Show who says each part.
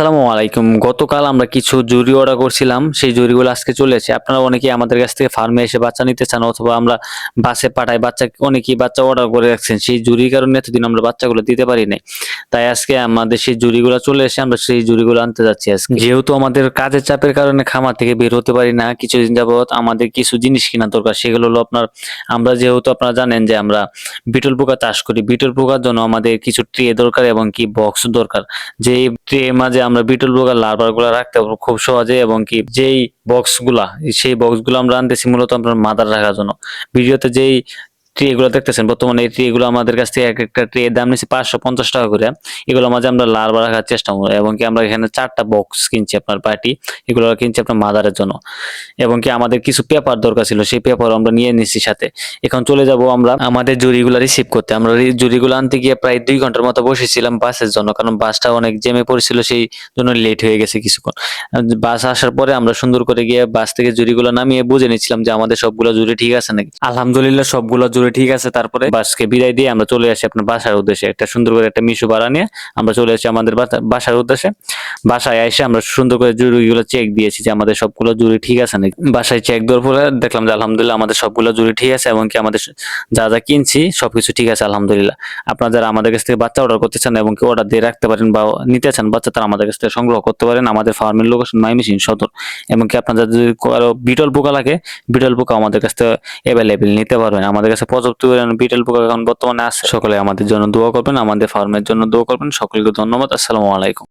Speaker 1: আসসালামু আলাইকুম। গতকাল আমরা কিছু জুরি অর্ডার করছিলাম, সেই জুড়িগুলো আজকে চলে এসেছে। আপনারা অনেকেই আমাদের কাছ থেকে ফার্মে এসে বাচ্চা নিতে চান, অথবা আমরা বাসে পাঠাই, বাচ্চা অনেকেই বাচ্চা অর্ডার করে রাখছেন, সেই জুরির কারণে এতদিন আমরা বাচ্চাগুলো দিতে পারি নাই। তাই আজকে আমাদের সেই জুড়িগুলো চলে এসে আমরা সেই জুড়িগুলো আনতে যাচ্ছি আজকে। যেহেতু আমাদের কাজের চাপের কারণে খামার থেকে বের হতে পারি না, কিছুদিন যাবত আমাদের কিছু জিনিস কেনা দরকার, সেগুলো হলো আপনার, আমরা যেহেতু আপনারা জানেন যে আমরা বিটল পোকা চাষ করি, বিটল পোকার জন্য আমাদের কিছু ট্রে দরকার এবং কি বক্স দরকার। যে ট্রে মাঝে আমরা বিটল লার্ভারগুলা রাখতে পারব খুব সহজে এবং কি যেই বক্সগুলা, সেই বক্সগুলো আমরা আনতেছি মূলত আপনার মাদার রাখার জন্য। ভিডিওতে যেই ট্রে গুলো দেখতেছেন? বর্তমানে এই ট্রে গুলো আমাদের কাছ থেকে এক একটা ট্রে দাম নিচ্ছে পাঁচশো পঞ্চাশ টাকা করে। এগুলো মাঝে আমরা লার্ভার রাখার চেষ্টা করি এবং কি আমরা এখানে চারটা বক্স কিনছি আপনার পার্টি এগুলো কিনছি আপনার মাদারের জন্য। এবং কি আমাদের কিছু পেপার দরকার ছিল, সেই পেপার আমরা নিয়ে নিচ্ছি সাথে। এখন চলে যাব আমরা আমাদের জুড়িগুলো রিসিভ করতে। আমরা জুড়িগুলো আনতে গিয়ে প্রায় দুই ঘণ্টার মতো বসেছিলাম বাসের জন্য, কারণ বাসটা অনেক জেমে পড়েছিল, সেই জন্য লেট হয়ে গেছে কিছুক্ষণ। বাস আসার পরে আমরা সুন্দর করে গিয়ে বাস থেকে জুড়িগুলো নামিয়ে বুঝে নিচ্ছিলাম যে আমাদের সবগুলো জুড়ি ঠিক আছে নাকি। আলহামদুলিল্লাহ সবগুলো জুড়ি ঠিক আছে, তারপরে বাসকে বিদায় দিয়ে আমরা চলে আসি আপনার বাসার উদ্দেশ্যে। একটা সুন্দর করে একটা মিশু ভাড়া নিয়ে আমরা চলে আসি আমাদের বাসা- বাসার উদ্দেশ্যে। বাসায় এসে আমরা সুন্দর করে জুড়িগুলো চেক দিয়েছি যে আমাদের সবগুলো জুড়ি ঠিক আছে নাকি। বাসায় চেক দেওয়ার পরে দেখলাম যে আলহামদুলিল্লাহ আমাদের সবগুলো জুড়ি ঠিক আছে এবং কি আমাদের যা যা কিনছি সবকিছু ঠিক আছে, আলহামদুলিল্লাহ। আপনারা যারা আমাদের কাছ থেকে বাচ্চা অর্ডার করতে চান এবং কি অর্ডার দিয়ে রাখতে পারেন বা নিতে চান বাচ্চা, তারা আমাদের কাছ থেকে সংগ্রহ করতে পারেন। আমাদের ফার্মের লোকেশন মাইমিসিং সদর। এবং কি আপনাদের যদি বিটল পোকা লাগে, বিটল পোকা আমাদের কাছ থেকে অ্যাভেলেবেল নিতে পারবেন। আমাদের কাছে পর্যাপ্ত পরিমাণে বিটেল পোকা এখন বর্তমানে আছে। সকলে আমাদের জন্য দোয়া করবেন, আমাদের ফার্মের জন্য দোয়া করবেন। সকলকে ধন্যবাদ, আসসালামু আলাইকুম।